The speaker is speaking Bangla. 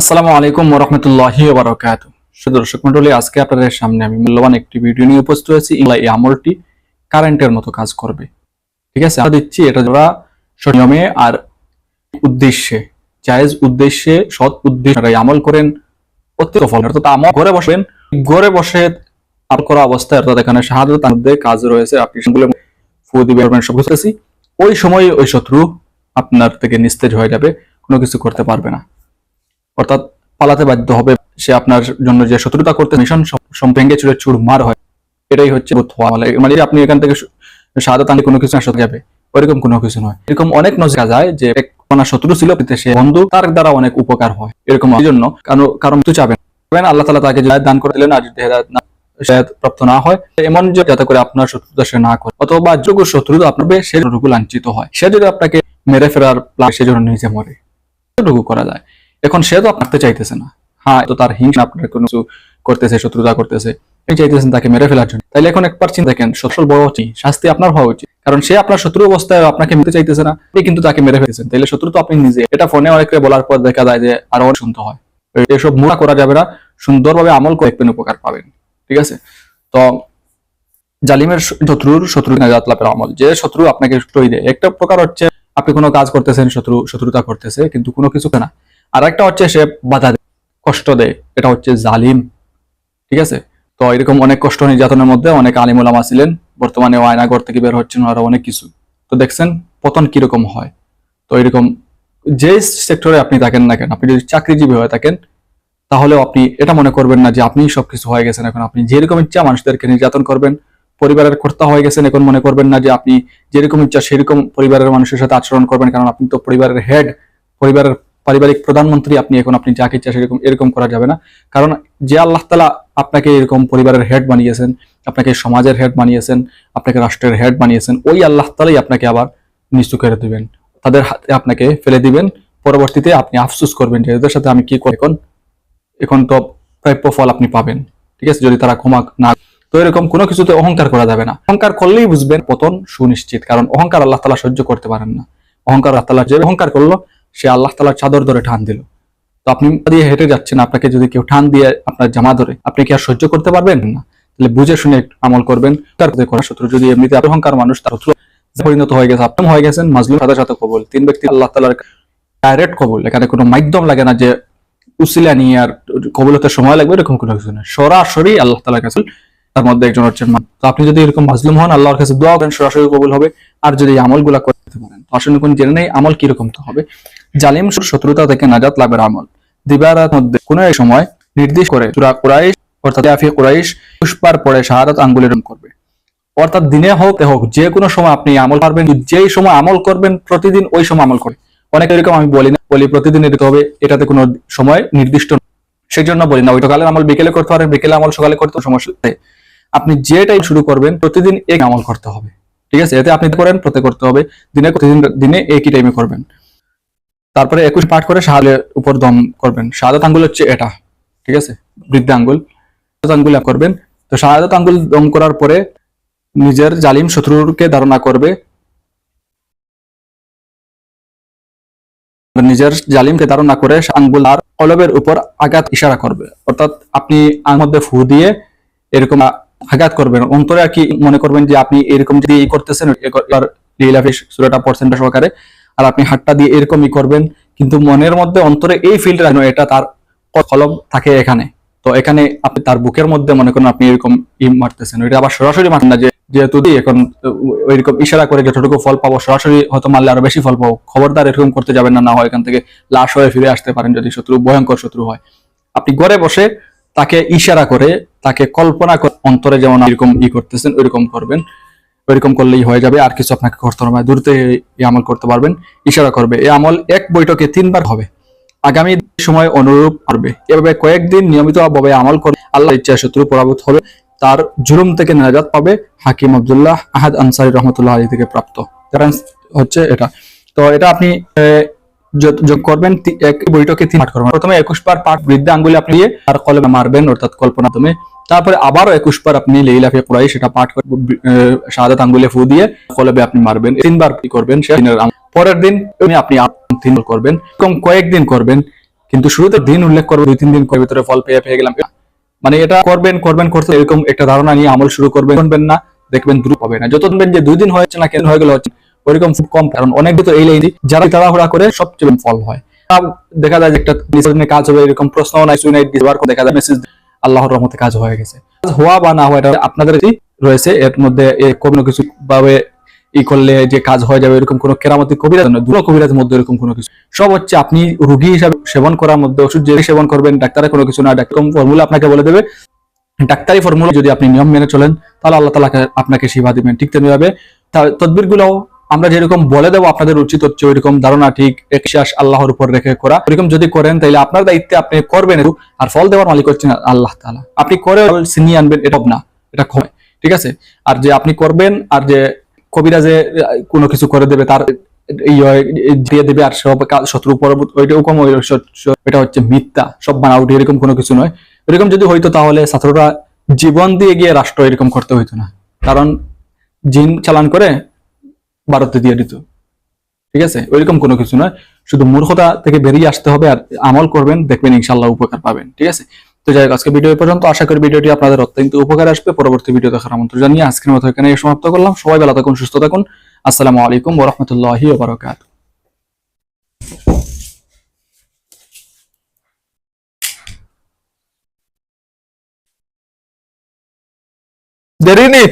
আসসালামু আলাইকুম ওরহমতুল্লাহি বারকাত শুধু দর্শক মন্ডলী, আজকে আপনাদের সামনে আমি মূল্যবান একটি ভিডিও নিয়ে উপস্থিত হয়েছি। এই আমলটি কারেন্টের মতো কাজ করবে। ঠিক আছে, আমরা দিচ্ছি এটা যারা নিয়মে আর উদ্দেশ্যে, জায়েজ উদ্দেশ্যে, সৎ উদ্দেশ্যে আমল করেন, অত্যন্ত ফল অর্থাৎ আমল ঘরে বসবেন, ঘরে বসে আমল করা অবস্থায়, অর্থাৎ এখানে শাহাদত মধ্যে কাজ রয়েছে, আপনি সেগুলো ফু দিবে সব ওই সময় ওই শত্রু আপনার থেকে নিস্তেজ হয়ে যাবে, কোনো কিছু করতে পারবে না। অর্থাৎ পালাতে বাধ্য হবে। সে আপনার জন্য যে শত্রুতা করতে মিশন ভেঙে চুরে মার হয়। এটাই হচ্ছে মানে- আপনি এখান থেকে সাদা আনলে কোনো কিছু আসতে যাবে, ওইরকম কোনো কিছু নয়। এরকম অনেক নজর যায় যে এক শত্রু ছিল সে বন্ধু, তার দ্বারা অনেক উপকার হয়। এরকম জন্য কারণ কারণ কিছু চাবেন আল্লাহ তালা তাকে যে দান করে দিলেন আর যদি প্রাপ্ত না হয়, এমন যে যাতে করে আপনার শত্রুতা সে না করে। অথবা যোগ্য শত্রু আপনার সে লাঞ্ছিত হয়। সে যদি আপনাকে মেরে ফেরার প্লাস সেজন্য নিজে মরে। করা যায়। এখন সে তো আপনাকে চাইতেছে না। হ্যাঁ তো তার হিংসা আপনার কোনো কিছু করতেছে, শত্রুতা করতেছে চাইতেছেন তাকে মেরে ফেলার জন্য। তাইলে এখন একবার চিন্তা দেখেন সফল বড় উচিত শাস্তি আপনার হওয়া উচিত। কারণ সে আপনার শত্রু অবস্থায় আপনাকে মেরে চাইতেছে না আপনি কিন্তু তাকে মেরে ফেলেছেন। তাইলে শত্রু তো আপনি নিজে। এটা ফোনে অনেকে বলার পর দেখা যায় যে আরও অনেক শুনতে হয়। এসব মোড়া করা যাবে না, সুন্দরভাবে আমল করে দেখবেন, উপকার পাবেন। ঠিক আছে? তো জালিমের শত্রুর শত্রু নাজাত লাভের আমল। যে শত্রু আপনাকে শত্রুই দেয়। একটা প্রকার হচ্ছে, আপনি কোনো কাজ করতেছেন, শত্রু, শত্রুতা করতেছে, কিন্তু কোনো কিছু না। আর একটা হচ্ছে সে বাধা দেয়, কষ্ট দেয়। এটা হচ্ছে জালিম, ঠিক আছে? তো এরকম অনেক কষ্ট নির্যাতনের মধ্যে অনেক আলিমুলামা ছিলেন। বর্তমানে আয়নাগর থেকে বের হচ্ছেন আরও অনেক কিছু। তো দেখছেন পতন কীরকম হয়? তো এরকম যে সেক্টরে আপনি থাকেন না কেন, আপনি যদি চাকরিজীবী হয়ে থাকেন তাহলেও আপনি এটা মনে করবেন না যে আপনি সবকিছু হয়ে গেছেন এখন। আপনি যেরকম ইচ্ছা মানুষদেরকে নির্যাতন করবেন, পরিবারের কর্তা হয়ে গেছেন এখন মনে করবেন না যে আপনি যেরকম ইচ্ছা সেরকম পরিবারের মানুষের সাথে আচরণ করবেন, কারণ আপনি তো পরিবারের হেড পরিবারের পারিবারিক প্রধানমন্ত্রী আপনি এখন, আপনি যাকে ইচ্ছা সেরকম, এরকম করা যাবে না। কারণ যে আল্লাহ তালা আপনাকে এরকম পরিবারের হেড বানিয়েছেন, আপনাকে সমাজের হেড বানিয়েছেন, আপনাকে রাষ্ট্রের হেড বানিয়েছেন, ওই আল্লাহ তালাই আপনাকে আবার নিচু করে দিবেন। তাদের হাতে আপনাকে ফেলে দিবেন। পরবর্তীতে আপনি আফসোস করবেন যে এদের সাথে আমি কি করি। এখন এখন তো প্রাপ্য ফল আপনি পাবেন। ঠিক আছে? যদি তারা ক্ষমা না তো এরকম কোনো কিছুতে অহংকার করা যাবে না। অহংকার করলেই বুঝবেন পতন সুনিশ্চিত। কারণ অহংকার আল্লাহ তালা সহ্য করতে পারেন না। অহংকার আল্লাহ তালা যে অহংকার করল সে আল্লাহ তালার চাদর ধরে টান দিল। তো আপনি দিয়ে হেঁটে যাচ্ছেন, আপনাকে যদি কেউ টান দিয়ে আপনার জামা ধরে, আপনি কি আর সহ্য করতে পারবেন? না। তাহলে বুঝে শুনে আমল করবেন। তার শত্রু যদি এমনিতে অহংকার মানুষ, তার শত্রু পরিণত হয়ে গেছে আপনি হয়ে গেছেন, মাজলুম সাথে সাথে কবল। তিন ব্যক্তি আল্লাহ তালার ডাইরেক্ট কবল। এখানে কোনো মাধ্যম লাগে না যে উসিলা নিয়ে আর কবল হতে সময় লাগবে, এরকম কোনো কিছু না। সরাসরি আল্লাহ তালার কাছে তার মধ্যে একজন হচ্ছেন তো আপনি যদি এরকম মাজলুম হন, আল্লাহর কাছে দোয়া করেন, সরাসরি কবুল হবে। আর যদি আমলগুলা করতে পারেন, তো আসলে কোন জেনে নেই আমল কীরকম তো হবে। জালিম শত্রুতা থেকে নাজাত লাভের আমল। দিবারাত মধ্যে কোনো এক সময় নির্দেশ করে সুরা কুরাইশ, অর্থাৎ আফি কুরাইশ, পুষ্পার পরে শাহাদাত আঙ্গুলের করবে। অর্থাৎ দিনে হোক এ হোক, যে কোনো সময় আপনি আমল পারবেন, যেই সময় আমল করবেন, প্রতিদিন ওই সময় আমল করে অনেক এরকম আমি বলি না, বলি প্রতিদিন এরকম হবে, এটাতে কোনো সময় নির্দিষ্ট সেই জন্য বলি না ওই সকালে আমল বিকেলে করতে পারেন, বিকেলে আমল সকালে করতে সমস্যা আপনি যে টাইম শুরু করবেন, প্রতিদিন এক আমল করতে হবে। ঠিক আছে? এতে আপনি করেন প্রত্যেক করতে হবে। দিনে প্রতিদিন, দিনে একই টাইমে করবেন। তারপরে একুশ পাঠ করে শাহাদের উপর দম করবেন। শাহাদাত আঙ্গুল হচ্ছে এটা, ঠিক আছে? বৃদ্ধ আঙ্গুল। আঙ্গুল করবেন। তো শাহাদাত আঙ্গুল দম করার পরে নিজের জালিম শত্রুকে ধারণা করবে। নিজের জালিমকে ধারণা করে আঙ্গুল আর কলবের উপর আঘাত ইশারা করবে। অর্থাৎ আপনি মধ্যে ফু দিয়ে এরকম আঘাত করবেন। অন্তরে আর কি মনে করবেন যে আপনি এরকম যদি করতেছেন সুরাটা পড়ছেন সহকারে। আর আপনি হাতটা দিয়ে এরকমই করবেন, কিন্তু মনের মধ্যে অন্তরে এই ফিল্ড রাখবেন এটা তার কলম থাকে এখানে। তো এখানে আপনি তার বুকের মধ্যে মনে করেন আপনি এরকম ই মারতেছেন। এটা আবার সরাসরি মারেন না যেহেতু দি এখন ওইরকম ইশারা করে যতটুকু ফল পাবো, সরাসরি হয়তো মারলে আরও বেশি ফল পাবো। খবরদার এরকম করতে যাবেন না না হয় এখান থেকে লাশ হয়ে ফিরে আসতে পারেন যদি শত্রু, ভয়ঙ্কর শত্রু হয়। আপনি ঘরে বসে তাকে ইশারা করে, তাকে কল্পনা করে অন্তরে যেমন এরকম ই করতেছেন, ওইরকম করবেন। ওইরকম করলেই হয়ে যাবে, আর কিছু আপনাকে করতে হবে দ্রুত এই আমল করতে পারবেন, ইশারা করবে। এই আমল এক বৈঠকে তিনবার হবে। আগামী সময় অনুরূপ করবে এভাবে কয়েকদিন নিয়মিত ভাবে আমল করে আল্লাহ ইচ্ছা শত্রু পরাভূত হবে, তার জুলুম থেকে নাজাত পাবে হাকিম আবদুল্লাহ আহাদ আনসারি রহমতুল্লাহ আলী থেকে প্রাপ্ত। হচ্ছে এটা। তো এটা আপনি যোগ করবেন বৈঠকে তিন পাঠ করবেন। প্রথমে একুশ বার পাঠ বৃদ্ধা আঙ্গুলে আপনি দিয়ে আর কলমে মারবেন, অর্থাৎ কল্পনা মাধ্যমে তারপরে আবারও একুশ বার আপনি লেইলাফিয়া কুরাই সেটা পাঠ করে শাহাদাত আঙ্গুলে ফু দিয়ে কলবে আপনি মারবেন। তিনবার করবেন সে পরের দিন আপনি তিন করবেন, এরকম কয়েকদিন করবেন। কিন্তু শুরুতে দিন উল্লেখ করবে দুই, তিন দিন করে ভিতরে ফল পেয়ে পেয়ে গেলাম। মানে এটা করবেন করবেন, করতে এরকম একটা ধারণা নিয়ে আমল শুরু করবেন। করবেন না, দেখবেন দ্রুত হবে না। যত যে দুই দিন হয়েছে না, কেন হয়ে গেল হচ্ছে ওইরকম খুব কম, কারণ অনেক তো এই লাইনে যারা তাড়াহুড়া করে সবচেয়ে ফল হয়। দেখা যায় যে একটা কাজ হবে, এরকম প্রশ্ন নাই সুইনাইট দেখা যায় মেসেজ আল্লাহর রহমতে কাজ হয়ে গেছে। কাজ হওয়া বা না হওয়া, এটা আপনাদের রয়েছে, এর মধ্যে কোনো কিছু ভাবে ই করলে যে কাজ হয়ে যাবে, এরকম কোনো কেরামতি কবিরাজ নয়, দুটো কবিরাজের মধ্যে এরকম কোনো কিছু। সব হচ্ছে আপনি রুগী হিসাবে সেবন করার মধ্যে, ওষুধ যে সেবন করবেন, ডাক্তারের কোনো কিছু না, ডাক্তার ফর্মুলা আপনাকে বলে দেবে। ডাক্তারি ফর্মুলা যদি আপনি নিয়ম মেনে চলেন, তাহলে আল্লাহ তালা আপনাকে সেবা দিবেন, ঠিক তেমনি ভাবে তদবিরগুলো আমরা যেরকম বলে দেবো আপনাদের উচিত হচ্ছে ওইরকম ধারণা, ঠিক বিশ্বাস আল্লাহর উপর রেখে করা। এরকম যদি করেন তাহলে আপনার দায়িত্বে আপনি করবেন আর ফল দেওয়ার মালিক হচ্ছেন আল্লাহ তালা আপনি করে সিনিয়ে আনবেন, এটা না, এটা কমে ঠিক আছে? আর যে আপনি করবেন, আর যে কবিরাজে কোনো কিছু করে দেবে, তার দিয়ে দেবে, আর সব শত্রু পরবর্তী, ওইটাও কম এটা হচ্ছে মিথ্যা, সব বানাউটি, এরকম কোনো কিছু নয়। এরকম যদি হইতো, তাহলে ছাত্ররা জীবন দিয়ে গিয়ে রাষ্ট্র এরকম করতে হইতো না। কারণ জিন চালান করে ভারতে দিয়ে দিত। ঠিক আছে? ওইরকম কোনো কিছু নয়। শুধু মূর্খতা থেকে বেরিয়ে আসতে হবে আর আমল করবেন, দেখবেন ইনশাল্লাহ উপকার পাবেন। ঠিক আছে? তো যাই হোক আজকে ভিডিও পর্যন্ত। আশা করি ভিডিওটি আপনাদের অত্যন্ত উপকার আসবে। পরবর্তী ভিডিও দেখার আমন্ত্রণ জানিয়ে আজকের মতো এখানে সমাপ্ত করলাম। সবাই ভালো থাকুন, সুস্থ থাকুন। আসসালামু আলাইকুম ওরহমতুল্লাহি ওবরাকাত দেরি নেই।